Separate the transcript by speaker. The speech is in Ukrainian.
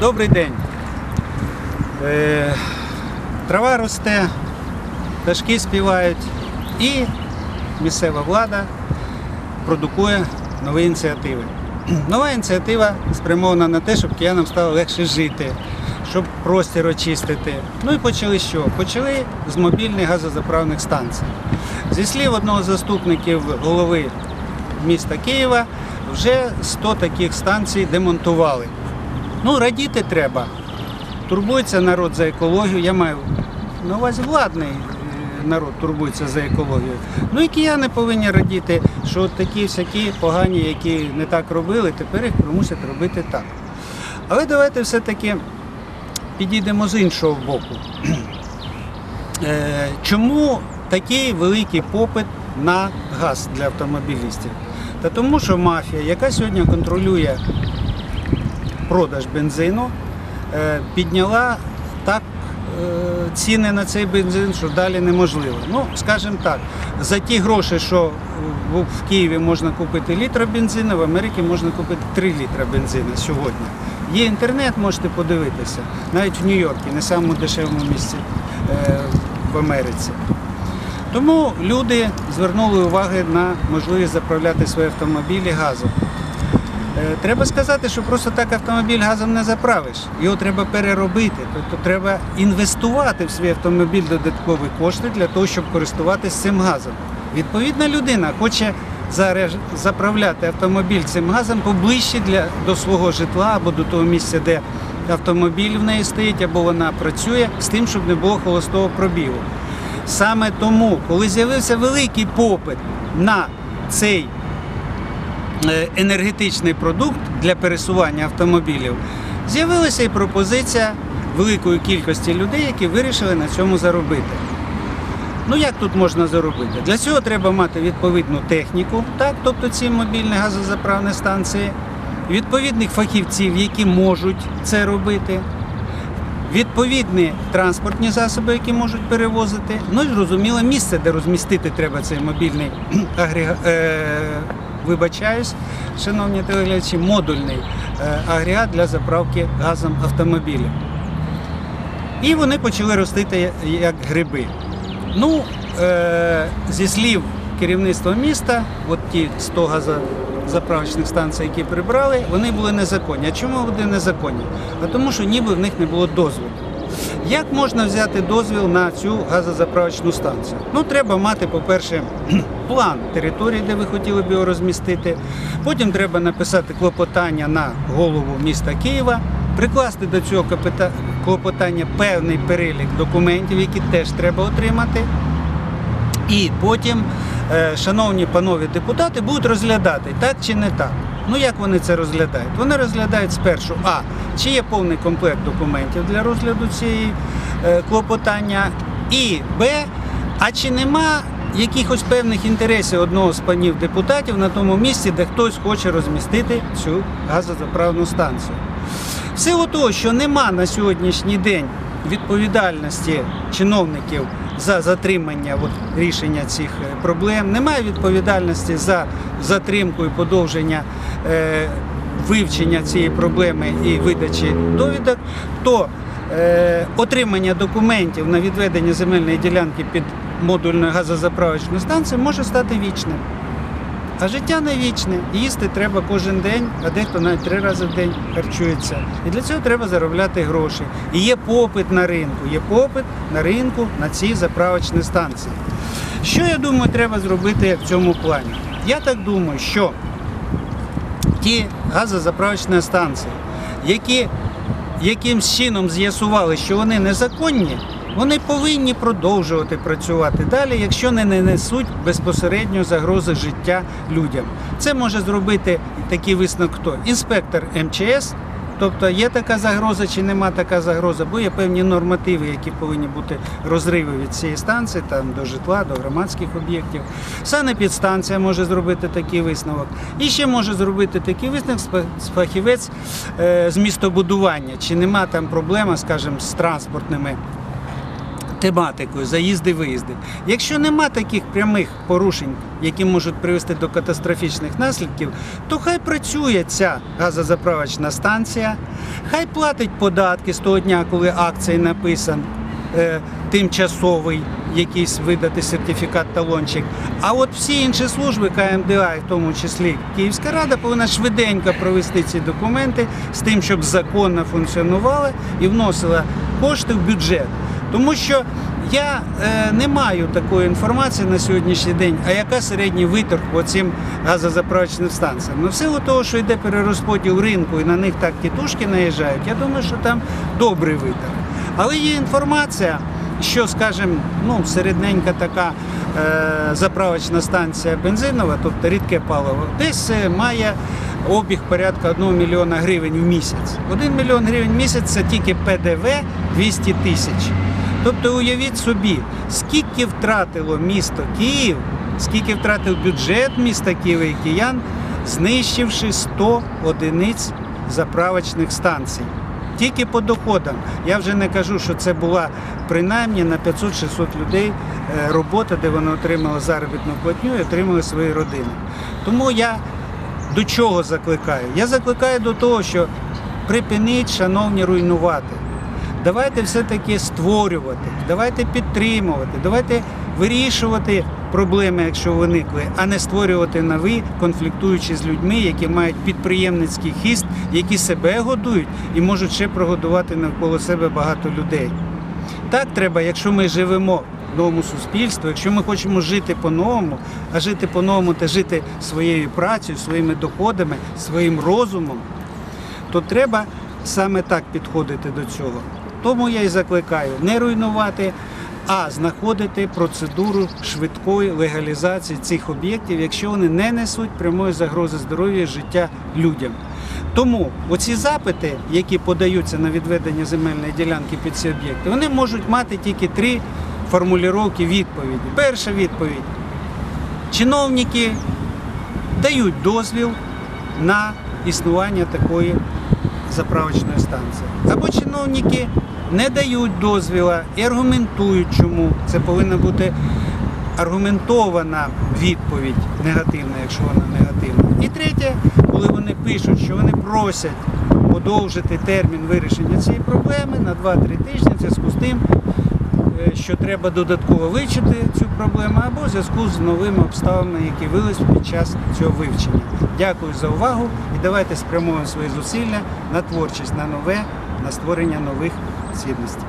Speaker 1: Добрий день. Е, трава росте, пташки співають і місцева влада продукує нові ініціативи. Нова ініціатива спрямована на те, щоб киянам стало легше жити, щоб простір очистити. Ну і почали що? Почали з мобільних газозаправних станцій. Зі слів одного з заступників голови міста Києва, вже 100 таких станцій демонтували. Ну, радіти треба. Турбується народ за екологію. Я маю на увазі владний е, народ турбується за екологію. Ну і кияни повинні радіти, що такі всякі погані, які не так робили, тепер їх примусять робити так. Але давайте все-таки підійдемо з іншого боку. Е, Чому такий великий попит на газ для автомобілістів? Та тому, що мафія, яка сьогодні контролює продаж бензину, е, підняла так е, ціни на цей бензин, що далі неможливо. Ну, скажімо так, за ті гроші, що в в Києві можна купити літр бензину, в Америці можна купити 3 літра бензину сьогодні. Є інтернет, можете подивитися, навіть в Нью-Йорку, не самому дешевому місці е, в Америці. Тому люди звернули увагу на можливість заправляти свої автомобілі газом. Е, Треба сказати, що просто так автомобіль газом не заправиш. Його треба переробити. Тобто треба інвестувати в свій автомобіль додаткові кошти для того, щоб користуватися цим газом. Відповідна людина хоче заправляти автомобіль цим газом поближче для, до свого житла або до того місця, де автомобіль в неї стоїть, або вона працює, з тим, щоб не було холостого пробігу. Саме тому, коли з'явився великий попит на цей е, енергетичний продукт для пересування автомобілів, з'явилася і пропозиція великої кількості людей, які вирішили на цьому заробити. Ну як тут можна заробити? Для цього треба мати відповідну техніку, так, тобто ці мобільні газозаправні станції, відповідних фахівців, які можуть це робити, відповідні транспортні засоби, які можуть перевозити. Ну і зрозуміло місце, де розмістити треба цей мобільний агрегат. Е, вибачаюсь, шановні телеглядачі, модульний е, агрегат для заправки газом автомобілів. І вони почали ростити як гриби. Ну, е, зі слів керівництва міста, от ті 100 газозаправочних станцій, які прибрали, вони були незаконні. А чому вони незаконні? А тому, що ніби в них не було дозволу. Як можна взяти дозвіл на цю газозаправочну станцію? Ну, треба мати, по-перше, план території, де ви хотіли б його розмістити. Потім треба написати клопотання на голову міста Києва, прикласти до цього клопотання певний перелік документів, які теж треба отримати. І потім, шановні панові депутати, будуть розглядати, так чи не так. Ну як вони це розглядають? Вони розглядають спершу, а чи є повний комплект документів для розгляду цієї е, клопотання, і Б, а чи нема якихось певних інтересів одного з панів депутатів на тому місці, де хтось хоче розмістити цю газозаправну станцію. В силу того, що нема на сьогоднішній день відповідальності чиновників за затримання от, рішення цих е, проблем, немає відповідальності за затримку і подовження е, вивчення цієї проблеми і видачі довідок, то е, отримання документів на відведення земельної ділянки під модульною газозаправочною станцією може стати вічним. А життя не вічне. Їсти треба кожен день, а дехто навіть три рази в день харчується. І для цього треба заробляти гроші. І є попит на ринку, є попит на ринку на ці заправочні станції. Що я думаю, треба зробити в цьому плані? Я так думаю, що ті газозаправочні станції, які якимсь чином з'ясували, що вони незаконні, вони повинні продовжувати працювати далі, якщо не несуть безпосередньо загрози життя людям. Це може зробити такий висновок хто? Інспектор МЧС. Тобто є така загроза чи нема така загроза, бо є певні нормативи, які повинні бути розриви від цієї станції, там до житла, до громадських об'єктів. Санепідстанція може зробити такий висновок. І ще може зробити такий висновок фахівець е, з містобудування, чи нема там проблема, скажімо, з транспортними тематикою, заїзди, виїзди. Якщо нема таких прямих порушень, які можуть привести до катастрофічних наслідків, то хай працює ця газозаправочна станція, хай платить податки з того дня, коли акції написан. е, Тимчасовий якийсь видати сертифікат талончик. А от всі інші служби КМДА, в тому числі Київська рада, повинна швиденько провести ці документи з тим, щоб законно функціонувала і вносила кошти в бюджет. Тому що я е, не маю такої інформації на сьогоднішній день, а яка середній виторг по цим газозаправочним станціям. Ну, в силу того, що йде перерозподіл ринку і на них так тітушки наїжджають, я думаю, що там добрий виторг. Але є інформація, що, скажімо, ну, середненька така е, заправочна станція бензинова, тобто рідке паливо, десь е, має обіг порядка 1 мільйона гривень в місяць. 1 мільйон гривень в місяць це тільки ПДВ 200 тисяч. Тобто уявіть собі, скільки втратило місто Київ, скільки втратив бюджет міста Києва і киян, знищивши 100 одиниць заправочних станцій. Тільки по доходам. Я вже не кажу, що це була принаймні на 500-600 людей е, робота, де вони отримали заробітну платню і отримали свої родини. Тому я до чого закликаю? Я закликаю до того, що припиніть, шановні, руйнувати. Давайте все-таки створювати, давайте підтримувати, давайте вирішувати проблеми, якщо виникли, а не створювати нові, конфліктуючи з людьми, які мають підприємницький хіст, які себе годують і можуть ще прогодувати навколо себе багато людей. Так треба, якщо ми живемо в новому суспільстві, якщо ми хочемо жити по-новому, а жити по-новому та жити своєю працею, своїми доходами, своїм розумом, то треба саме так підходити до цього. Тому я і закликаю не руйнувати, а знаходити процедуру швидкої легалізації цих об'єктів, якщо вони не несуть прямої загрози здоров'я і життя людям. Тому оці запити, які подаються на відведення земельної ділянки під ці об'єкти, вони можуть мати тільки три формулювання відповіді. Перша відповідь: чиновники дають дозвіл на існування такої заправочної станції. Або чиновники не дають дозвіла і аргументують, чому це повинна бути аргументована відповідь негативна, якщо вона негативна. І третє, коли вони пишуть, що вони просять подовжити термін вирішення цієї проблеми на 2-3 тижні в зв'язку з тим, е, що треба додатково вивчити цю проблему або в зв'язку з новими обставинами, які вились під час цього вивчення. Дякую за увагу і давайте спрямуємо свої зусилля на творчість, на нове, на створення нових цінностей.